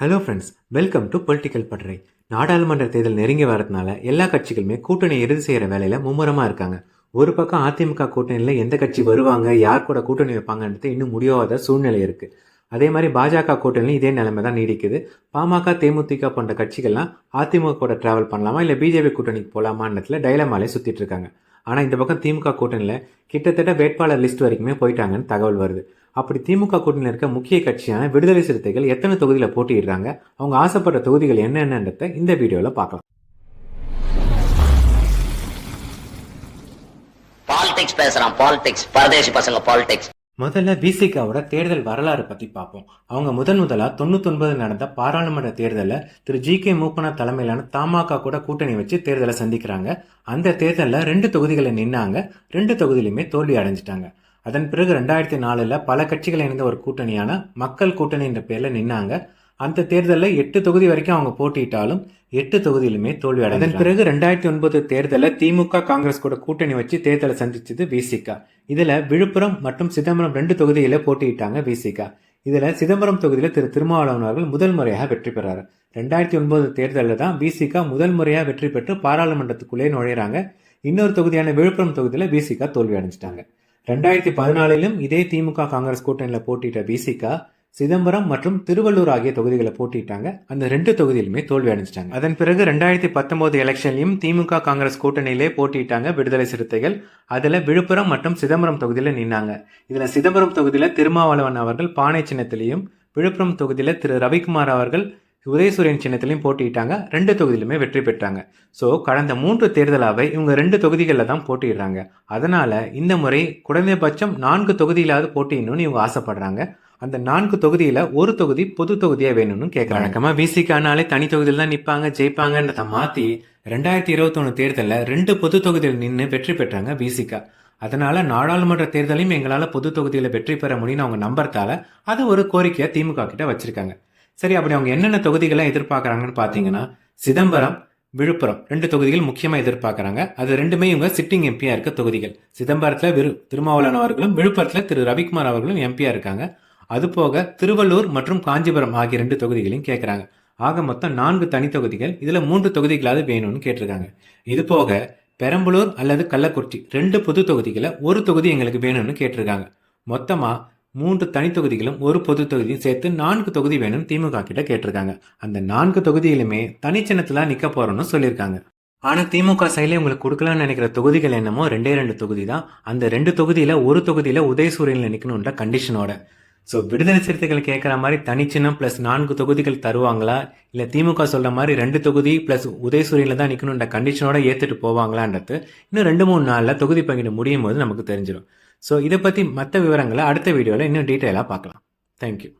Hello friends welcome to political பட்டறை நாடாளுமன்ற தேர்தல் நெருங்கி வரதுனால எல்லா கட்சிகளுமே கூட்டணி இறுதி செய்கிற வேலையில் மும்முரமாக இருக்காங்க. ஒரு பக்கம் அதிமுக கூட்டணியில் எந்த கட்சி வருவாங்க யார் கூட கூட்டணி வைப்பாங்கன்றது இன்னும் முடியாத சூழ்நிலை இருக்குது அதே மாதிரி பாஜக கூட்டணியும் இதே நிலைமை தான் நீடிக்குது. பாமக தேமுதிக போன்ற கட்சிகள்லாம் அதிமுக கூட டிராவல் பண்ணலாமா இல்லை பிஜேபி கூட்டணிக்கு போகலாமான்றதுல டைலமாலே சுற்றிட்டு இருக்காங்க. ஆனால் இந்த பக்கம் திமுக கூட்டணியில் கிட்டத்தட்ட வேட்பாளர் லிஸ்ட் வரைக்குமே போயிட்டாங்கன்னு தகவல் வருது. அப்படி திமுக கூட்டணியில் இருக்க முக்கிய கட்சியான விடுதலை சிறுத்தைகள் எத்தனை தொகுதியில் போட்டியிடுறாங்க? அவங்க ஆசைப்படுற தொகுதிகள் என்னென்னன்றத இந்த வீடியோவில் பார்க்கலாம். பாலிடிக்ஸ் பேசுறான் பாலிடிக்ஸ் பரதேசி பசங்க பாலிடிக்ஸ் முதல்ல பிசிகாவோட தேர்தல் வரலாறு பத்தி பார்ப்போம். அவங்க முதன் முதலா தொண்ணூத்தொன்பது நடந்த பாராளுமன்ற தேர்தலில் திரு ஜி கே மூப்பனா தலைமையிலான தமாக கூட கூட்டணி வச்சு தேர்தலை சந்திக்கிறாங்க. அந்த தேர்தலில் ரெண்டு தொகுதிகளை நின்னாங்க. ரெண்டு தொகுதியிலுமே தோல்வி அடைஞ்சிட்டாங்க. அதன் பிறகு ரெண்டாயிரத்தி நாலில் பல கட்சிகள் இணைந்த ஒரு கூட்டணியான மக்கள் கூட்டணி என்ற பேரில் நின்னாங்க. அந்த தேர்தலில் எட்டு தொகுதி வரைக்கும் அவங்க போட்டியிட்டாலும் எட்டு தொகுதியிலுமே தோல்வி அதன் பிறகு ரெண்டாயிரத்தி ஒன்பது தேர்தலில் திமுக காங்கிரஸ் கூட கூட்டணி வச்சு தேர்தலை சந்திச்சது விசிகா இதில் விழுப்புரம் மற்றும் சிதம்பரம் ரெண்டு தொகுதியில் போட்டியிட்டாங்க விசிகா இதில் சிதம்பரம் தொகுதியில் திரு திருமாவளவன் அவர்கள் முதல் முறையாக வெற்றி பெறாரு. ரெண்டாயிரத்தி ஒன்பது தேர்தலில் தான் விசிகா முதல் முறையாக வெற்றி பெற்று பாராளுமன்றத்துக்குள்ளே நுழையிறாங்க. இன்னொரு தொகுதியான விழுப்புரம் தொகுதியில் விசிகா தோல்வி அடைஞ்சிட்டாங்க. ரெண்டாயிரத்தி பதினாலிலும் இதே திமுக காங்கிரஸ் கூட்டணியில் போட்டியிட்ட பிசிகா சிதம்பரம் மற்றும் திருவள்ளூர் ஆகிய தொகுதிகளை போட்டிட்டாங்க அந்த ரெண்டு தொகுதியிலுமே தோல்வி அடைஞ்சிட்டாங்க. அதன் பிறகு ரெண்டாயிரத்தி பத்தொன்பது எலெக்ஷன்லையும் திமுக காங்கிரஸ் கூட்டணியிலே போட்டிட்டாங்க விடுதலை சிறுத்தைகள். அதில் விழுப்புரம் மற்றும் சிதம்பரம் தொகுதியில் நின்னாங்க. இதில் சிதம்பரம் தொகுதியில் திருமாவளவன் அவர்கள் பானை சின்னத்திலையும் விழுப்புரம் தொகுதியில் திரு ரவிக்குமார் அவர்கள் உதயசூரியன் சின்னத்திலையும் போட்டியிட்டாங்க. ரெண்டு தொகுதியிலுமே வெற்றி பெற்றாங்க. ஸோ கடந்த மூன்று தேர்தலாவை இவங்க ரெண்டு தொகுதிகளில் தான் போட்டிடுறாங்க அதனால் இந்த முறை குறைந்தபட்சம் நான்கு தொகுதியிலாவது போட்டியிடணும்னு இவங்க ஆசைப்படுறாங்க. அந்த நான்கு தொகுதியில் ஒரு தொகுதி பொது தொகுதியாக வேணும்னு கேட்குறாங்க வழக்கமா பிசிக்கானாலே தனி தொகுதியில் தான் நிற்பாங்க ஜெயிப்பாங்கன்றத மாற்றி ரெண்டாயிரத்தி இருபத்தொன்னு தேர்தலில் ரெண்டு பொது தொகுதியில் நின்று வெற்றி பெற்றாங்க பிசிகா அதனால நாடாளுமன்ற தேர்தலையும் எங்களால் பொது தொகுதியில் வெற்றி பெற முடியும்னு அவங்க நம்புறதால அது ஒரு கோரிக்கையை திமுக கிட்ட வச்சிருக்காங்க. சரி அப்படி அவங்க என்னென்ன தொகுதிகளை எதிர்பார்க்குறாங்கன்னு பார்த்தீங்கன்னா சிதம்பரம் விழுப்புரம் ரெண்டு தொகுதிகள் முக்கியமாக எதிர்பார்க்குறாங்க. அது ரெண்டுமே இவங்க சிட்டிங் எம்பியாக இருக்க தொகுதிகள். சிதம்பரத்தில் விரு திருமாவளவன் அவர்களும் விழுப்புரத்தில் திரு ரவிக்குமார் அவர்களும் எம்பியாக இருக்காங்க. அது போக திருவள்ளூர் மற்றும் காஞ்சிபுரம் ஆகிய ரெண்டு தொகுதிகளையும் கேட்குறாங்க ஆக மொத்தம் நான்கு தனி தொகுதிகள். இதில் மூன்று தொகுதிகளாவது வேணும்னு கேட்டிருக்காங்க. இது போக பெரம்பலூர் அல்லது கள்ளக்குறிச்சி ரெண்டு புது தொகுதிகளை ஒரு தொகுதி எங்களுக்கு வேணும்னு கேட்டிருக்காங்க. மொத்தமாக மூன்று தனித்தொகுதிகளும் ஒரு பொது தொகுதியும் சேர்த்து நான்கு தொகுதி வேணும் திமுக கிட்ட கேட்டிருக்காங்க. அந்த நான்கு தொகுதியிலுமே தனிச்சின்னத்துல நிக்க போறோம்னு சொல்லியிருக்காங்க. ஆனா திமுக சைட்ல உங்களுக்கு கொடுக்கலாம்னு நினைக்கிற தொகுதிகள் என்னமோ ரெண்டே ரெண்டு தொகுதி தான் அந்த ரெண்டு தொகுதியில ஒரு தொகுதியில உதயசூரியன்ல நிக்கணும்ன்ற கண்டிஷனோட ஸோ விடுதலை சிறுத்தைகள் கேட்குற மாதிரி தனிச்சின்னம் ப்ளஸ் நான்கு தொகுதிகள் தருவாங்களா? இல்லை திமுக சொல்கிற மாதிரி ரெண்டு தொகுதி ப்ளஸ் உதயசூரியனில் தான் நிற்கணுன்ற கண்டிஷனோட ஏற்றுட்டு போவாங்களான்றது இன்னும் ரெண்டு மூணு நாளில் தொகுதி பங்கிட்டு முடியும் போது நமக்கு தெரிஞ்சிடும் ஸோ இதை பற்றி மற்ற விவரங்களை அடுத்த வீடியோவில் இன்னும் டீட்டெயிலாக பார்க்கலாம். தேங்க்யூ